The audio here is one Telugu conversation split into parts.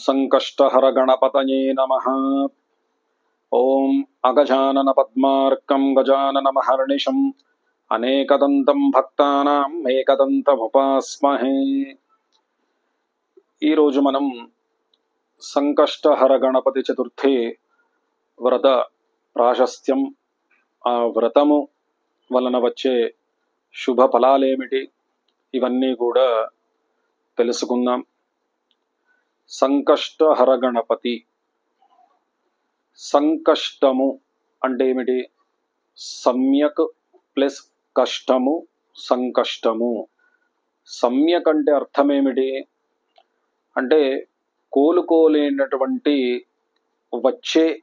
సంకష్టహర గణపతయే నమ ఓం అగజానన పద్మార్కం గజాననమహర్నిషం అనేకదంతం భక్తానాం ఏకదంతముపాస్మహే ఈరోజు మనం సంకష్టహర గణపతి చతుర్థి వ్రత ప్రాశస్త్యం ఆ వ్రతము వలన వచ్చే శుభ ఫలాలేమిటి ఇవన్నీ కూడా తెలుసుకుందాం. సంకష్టహర గణపతి సంకష్టము అంటే ఏమిటి? సమ్యక్ ప్లస్ కష్టము సంకష్టము. సమ్యక్ అంటే అర్థం ఏమిటి అంటే కోలుకోలేనటువంటి వచ్చే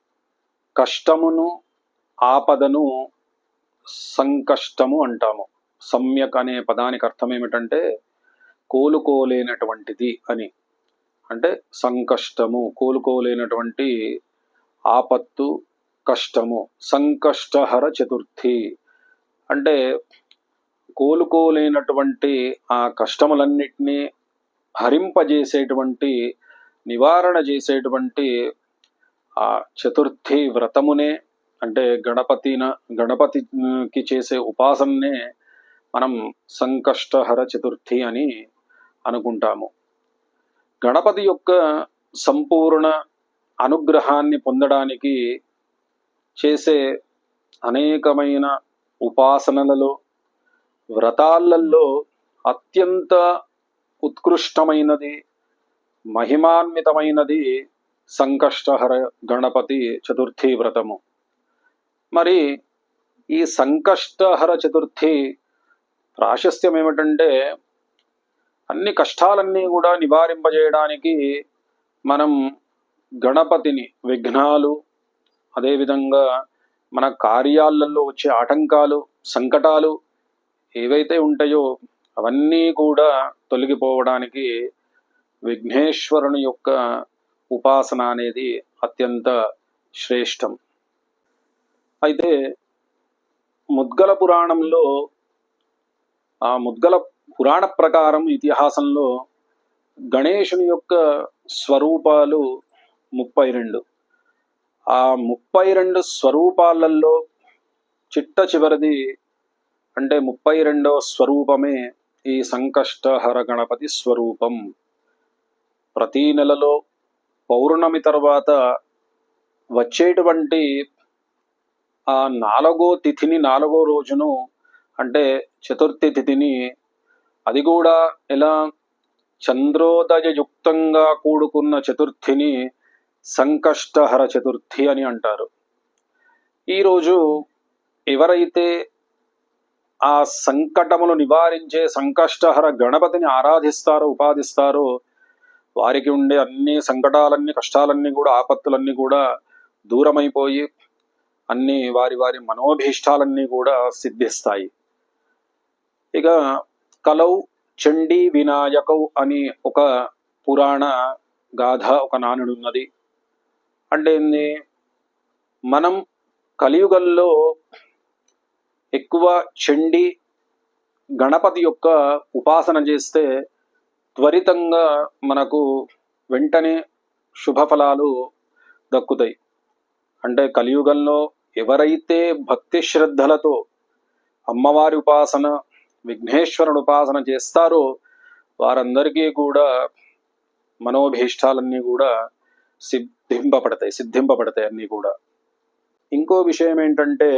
కష్టమును ఆపదను సంకష్టము అంటాము. సమ్యక్ అనే పదానికి అర్థం ఏమిటంటే కోలుకోలేనటువంటిది అని. అంటే సంకష్టము కోలుకోలేనటువంటి ఆపత్తు కష్టము సంకష్టహర చతుర్థి. అంటే కోలుకోలేనటువంటి ఆ కష్టములన్నిటినీ హరింపజేసేటువంటి నివారణ చేసేటువంటి ఆ చతుర్థి వ్రతమునే అంటే గణపతిన గణపతికి చేసే ఉపాసననే మనం సంకష్టహర చతుర్థి అని అనుకుంటాము. గణపతి యొక్క సంపూర్ణ అనుగ్రహాన్ని పొందడానికి చేసే అనేకమైన ఉపాసనలలో వ్రతాలలో అత్యంత ఉత్కృష్టమైనది మహిమాన్వితమైనది సంకష్టహర గణపతి చతుర్థి వ్రతము. మరి ఈ సంకష్టహర చతుర్థి ప్రాశస్త్యం ఏమిటంటే అన్ని కష్టాలన్నీ కూడా నివారింపజేయడానికి మనం గణపతిని విఘ్నాలు అదేవిధంగా మన కార్యాలలో వచ్చే ఆటంకాలు సంకటాలు ఏవైతే ఉంటాయో అవన్నీ కూడా తొలగిపోవడానికి విఘ్నేశ్వరుని యొక్క ఉపాసన అనేది అత్యంత శ్రేష్టం. అయితే ముద్గల పురాణంలో ఆ ముద్గల పురాణ ప్రకారం ఇతిహాసంలో గణేషుని యొక్క స్వరూపాలు ముప్పై రెండు ఆ ముప్పై రెండు స్వరూపాలలో చిట్ట చివరిది అంటే ముప్పై రెండవ స్వరూపమే ఈ సంకష్టహర గణపతి స్వరూపం. ప్రతి నెలలో పౌర్ణమి తర్వాత వచ్చేటువంటి ఆ నాలుగో తిథిని నాలుగో రోజును అంటే చతుర్థి తిథిని అది కూడా ఎలా? చంద్రోదయయుక్తంగా కూడుకున్న చతుర్థిని సంకష్టహర చతుర్థి అని అంటారు. ఈరోజు ఎవరైతే ఆ సంకటములు నివారించే సంకష్టహర గణపతిని ఆరాధిస్తారో ఉపాధిస్తారో వారికి ఉండే అన్ని సంకటాలన్నీ కష్టాలన్నీ కూడా ఆపత్తులన్నీ కూడా దూరమైపోయి అన్ని వారి వారి మనోభీష్టాలన్నీ కూడా సిద్ధిస్తాయి. ఇక కలౌ చండీ వినాయకౌ అని ఒక పురాణ గాథ ఒక నానుడు ఉన్నది అంటే ఏంది? మనం కలియుగంలో ఎక్కువ చండి గణపతి యొక్క ఉపాసన చేస్తే త్వరితంగా మనకు వెంటనే శుభఫలాలు దక్కుతాయి. అంటే కలియుగంలో ఎవరైతే భక్తి శ్రద్ధలతో అమ్మవారి ఉపాసన విఘ్నేశ్వరుని ఉపాసన చేస్తారో వారందరికీ కూడా మనోభీష్టాలన్నీ కూడా సిద్ధింపబడతాయి సిద్ధింపబడతాయి అన్నీ కూడా. ఇంకో విషయం ఏంటంటే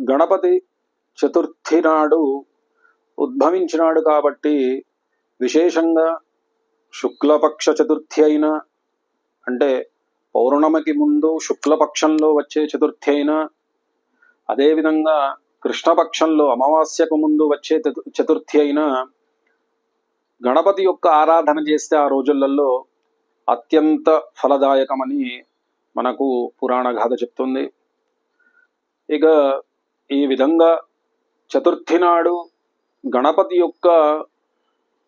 గణపతి చతుర్థి నాడు ఉద్భవించినాడు కాబట్టి విశేషంగా శుక్లపక్ష చతుర్థి అయినా అంటే పౌర్ణమికి ముందు శుక్లపక్షంలో వచ్చే చతుర్థి అయినా అదేవిధంగా కృష్ణపక్షంలో అమావాస్యకు ముందు వచ్చే చతు- చతుర్థి అయిన గణపతి యొక్క ఆరాధన చేస్తే ఆ రోజులలో అత్యంత ఫలదాయకమని మనకు పురాణ గాథ చెప్తుంది. ఇక ఈ విధంగా చతుర్థి నాడు గణపతి యొక్క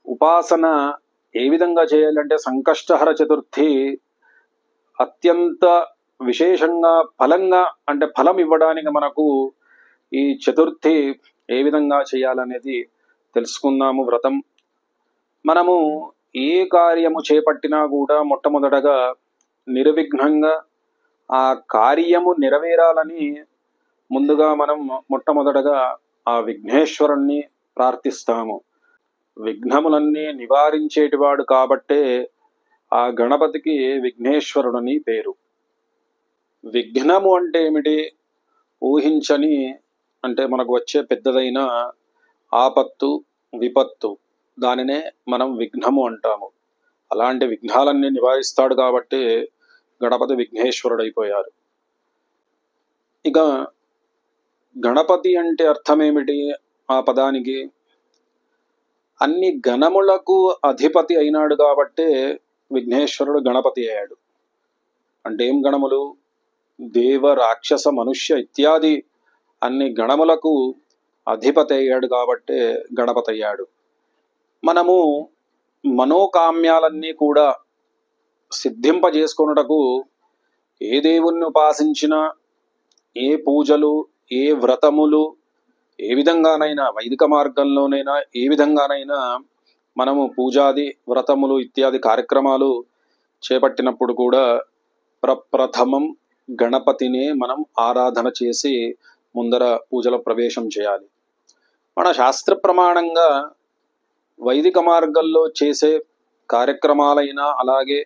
ఉపాసన ఏ విధంగా చేయాలంటే సంకష్టహర చతుర్థి అత్యంత విశేషంగా ఫలంగా అంటే ఫలం ఇవ్వడానికి మనకు ఈ చతుర్థి ఏ విధంగా చేయాలనేది తెలుసుకుందాము వ్రతం. మనము ఏ కార్యము చేపట్టినా కూడా మొట్టమొదటగా నిర్విఘ్నంగా ఆ కార్యము నెరవేరాలని ముందుగా మనం మొట్టమొదటగా ఆ విఘ్నేశ్వరుణ్ణి ప్రార్థిస్తాము. విఘ్నములన్నీ నివారించేటివాడు కాబట్టే ఆ గణపతికి విఘ్నేశ్వరుడని పేరు. విఘ్నము అంటే ఏమిటి? ఊహించని అంటే మనకు వచ్చే పెద్దదైన ఆపత్తు విపత్తు దానినే మనం విఘ్నము అంటాము. అలాంటి విఘ్నాలన్నీ నివారిస్తాడు కాబట్టి గణపతి విఘ్నేశ్వరుడైపోయారు. ఇక గణపతి అంటే అర్థం ఏమిటి ఆ పదానికి? అన్ని గణములకు అధిపతి అయినాడు కాబట్టే విఘ్నేశ్వరుడు గణపతి అయ్యాడు. అంటే ఏం గణములు? దేవ రాక్షస మనుష్య ఇత్యాది అన్ని గణములకు అధిపతి అయ్యాడు కాబట్టే గణపతి అయ్యాడు మనము మనోకామ్యాలన్నీ కూడా సిద్ధింపజేసుకొనుటకు ఏ దేవుణ్ణి ఉపాసించినా ఏ పూజలు ఏ వ్రతములు ఏ విధంగానైనా వైదిక మార్గంలోనైనా ఏ విధంగానైనా మనము పూజాది వ్రతములు ఇత్యాది కార్యక్రమాలు చేపట్టినప్పుడు కూడా ప్రప్రథమం గణపతినే మనం ఆరాధన చేసి ముందర పూజలో ప్రవేశం చేయాలి. మన శాస్త్ర ప్రమాణంగా వైదిక మార్గంలో చేసే కార్యక్రమాలైనా అలాగే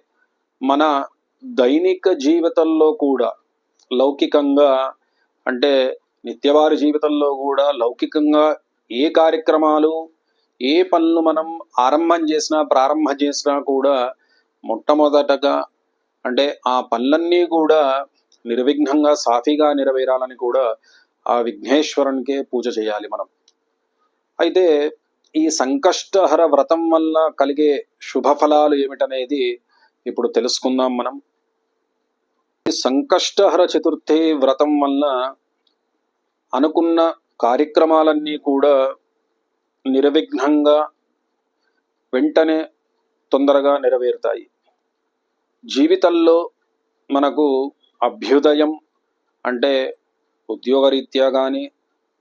మన దైనిక జీవితంలో కూడా లౌకికంగా అంటే నిత్యవారి జీవితంలో కూడా లౌకికంగా ఏ కార్యక్రమాలు ఏ పనులు మనం ఆరంభం చేసినా ప్రారంభం చేసినా కూడా మొట్టమొదటగా అంటే ఆ పనులన్నీ కూడా నిర్విఘ్నంగా సాఫీగా నెరవేరాలని కూడా ఆ విఘ్నేశ్వరునికే పూజ చేయాలి మనం. అయితే ఈ సంకష్టహర వ్రతం వల్ల కలిగే శుభ ఫలాలు ఏమిటనేది ఇప్పుడు తెలుసుకుందాం మనం. ఈ సంకష్టహర చతుర్థి వ్రతం వల్ల అనుకున్న కార్యక్రమాలన్నీ కూడా నిర్విఘ్నంగా వెంటనే తొందరగా నెరవేరుతాయి. జీవితంలో మనకు అభ్యుదయం అంటే ఉద్యోగరీత్యా కానీ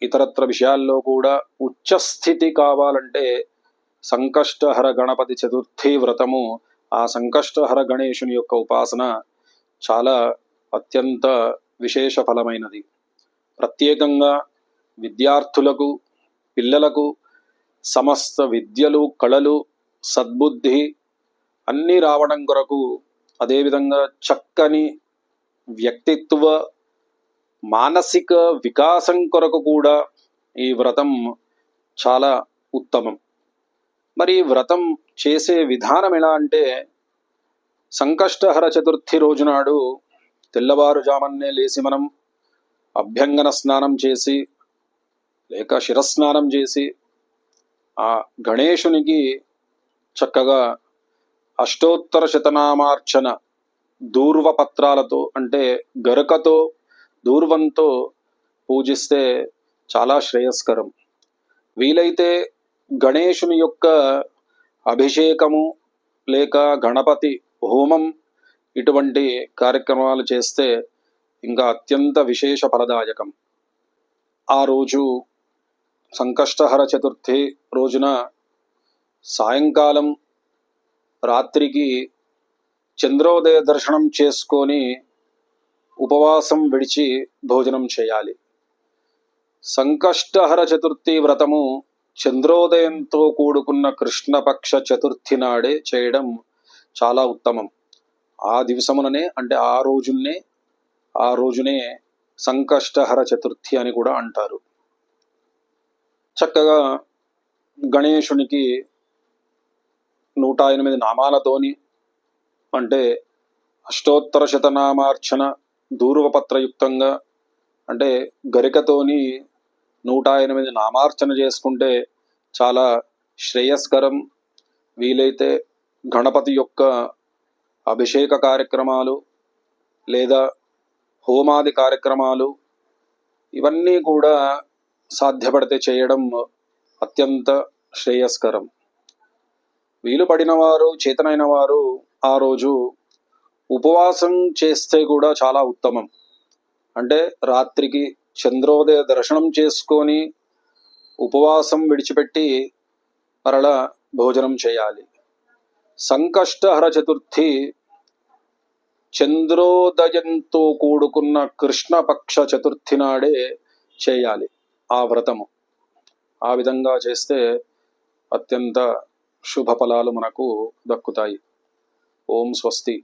ఇతరత్ర విషయాల్లో కూడా ఉచ్చస్థితి కావాలంటే సంకష్టహర గణపతి చతుర్థి వ్రతము ఆ సంకష్టహర గణేశుని యొక్క ఉపాసన చాలా అత్యంత విశేష ఫలమైనది. ప్రత్యేకంగా విద్యార్థులకు పిల్లలకు సమస్త విద్యలు కళలు సద్బుద్ధి అన్నీ రావడం కొరకు అదేవిధంగా చక్కని వ్యక్తిత్వ మానసిక వికాసం కొరకు కూడా ఈ వ్రతం చాలా ఉత్తమం. మరి ఈ వ్రతం చేసే విధానం ఎలా అంటే సంకష్టహర చతుర్థి రోజునాడు తెల్లవారుజామన్నే లేచి మనం అభ్యంగన స్నానం చేసి లేక శిరస్నానం చేసి ఆ గణేశునికి చక్కగా అష్టోత్తర శతనామార్చన దూర్వపత్రాలతో అంటే గరకతో దూర్వంతో పూజిస్తే చాలా శ్రేయస్కరం. వీలైతే గణేశుని యొక్క అభిషేకము లేక గణపతి హోమం ఇటువంటి కార్యక్రమాలు చేస్తే ఇంకా అత్యంత విశేష ఫలదాయకం. ఆ రోజు సంకష్టహర చతుర్థి రోజున సాయంకాలం రాత్రికి చంద్రోదయ దర్శనం చేసుకొని ఉపవాసం విడిచి భోజనం చేయాలి. సంకష్టహర చతుర్థి వ్రతము చంద్రోదయంతో కూడుకున్న కృష్ణపక్ష చతుర్థి నాడే చేయడం చాలా ఉత్తమం. ఆ దివసముననే అంటే ఆ రోజునే ఆ రోజునే సంకష్టహర చతుర్థి అని కూడా అంటారు. చక్కగా గణేశునికి నూట ఎనిమిది నామాలతోని అంటే అష్టోత్తర శతనామార్చన దూర్వపత్రయుక్తంగా అంటే గరికతోని నూట ఎనిమిది నామార్చన చేసుకుంటే చాలా శ్రేయస్కరం వీలైతే గణపతి యొక్క అభిషేక కార్యక్రమాలు లేదా హోమాది కార్యక్రమాలు ఇవన్నీ కూడా సాధ్యపడితే చేయడం అత్యంత శ్రేయస్కరం. వీలు పడిన వారు చేతనైన వారు ఆ రోజు ఉపవాసం చేస్తే కూడా చాలా ఉత్తమం. అంటే రాత్రికి చంద్రోదయ దర్శనం చేసుకొని ఉపవాసం విడిచిపెట్టి మరలా భోజనం చేయాలి. సంకష్టహర చతుర్థి చంద్రోదయంతో కూడుకున్న కృష్ణపక్ష చతుర్థి నాడే చేయాలి ఆ వ్రతము. ఆ విధంగా చేస్తే అత్యంత శుభ ఫలాలు మనకు దక్కుతాయి. ఓం స్వస్తి.